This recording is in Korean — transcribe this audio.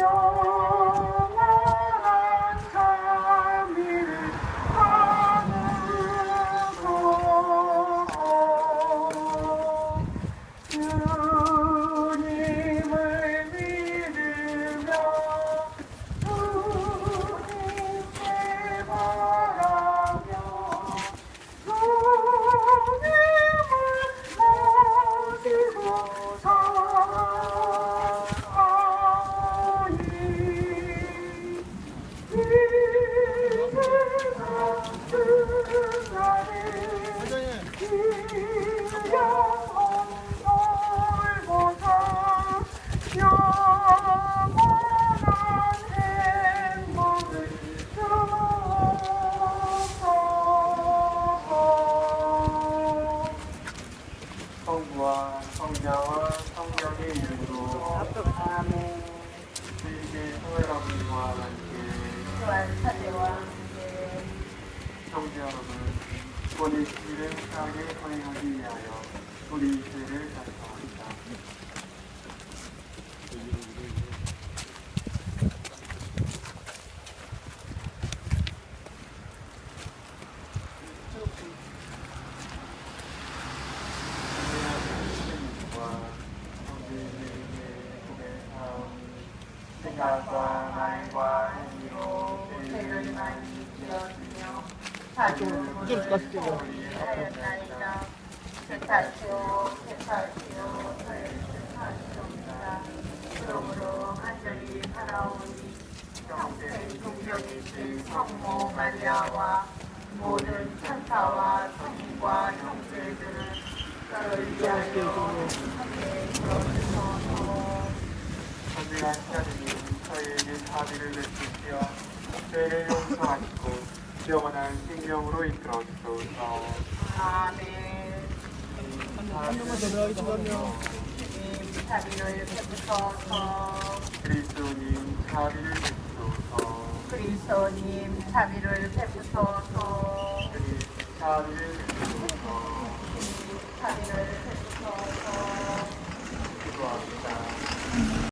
영 성부와 성자와 성령의 이름으로 아멘. 주님의 성회라분과 함께 또한 사제와 함께 성도 여러분 오늘 길을 행하게 허행하기 위하여 우리 죄를 작성합니다. 생각과 말과 행위로 죄를 많이 지었으며 자주 우리 하였나이다. 죄탈시오 죄탈시오 저희를 죄탈시옵니다. 그러므로 간절히 바라오니 평생 동정이신 성모 마리아와 모든 천사와 성과 형제들은 저를 위하여 함께 그러소서 선생한 하나님 자비를 베푸시어 죄를 용서하시고 영원한 생명으로 이끌어 주소서. 아멘. 주님 자비를 베푸소서 그리스도님 자비를 베푸소서. 그리스도님 자비를 베푸소서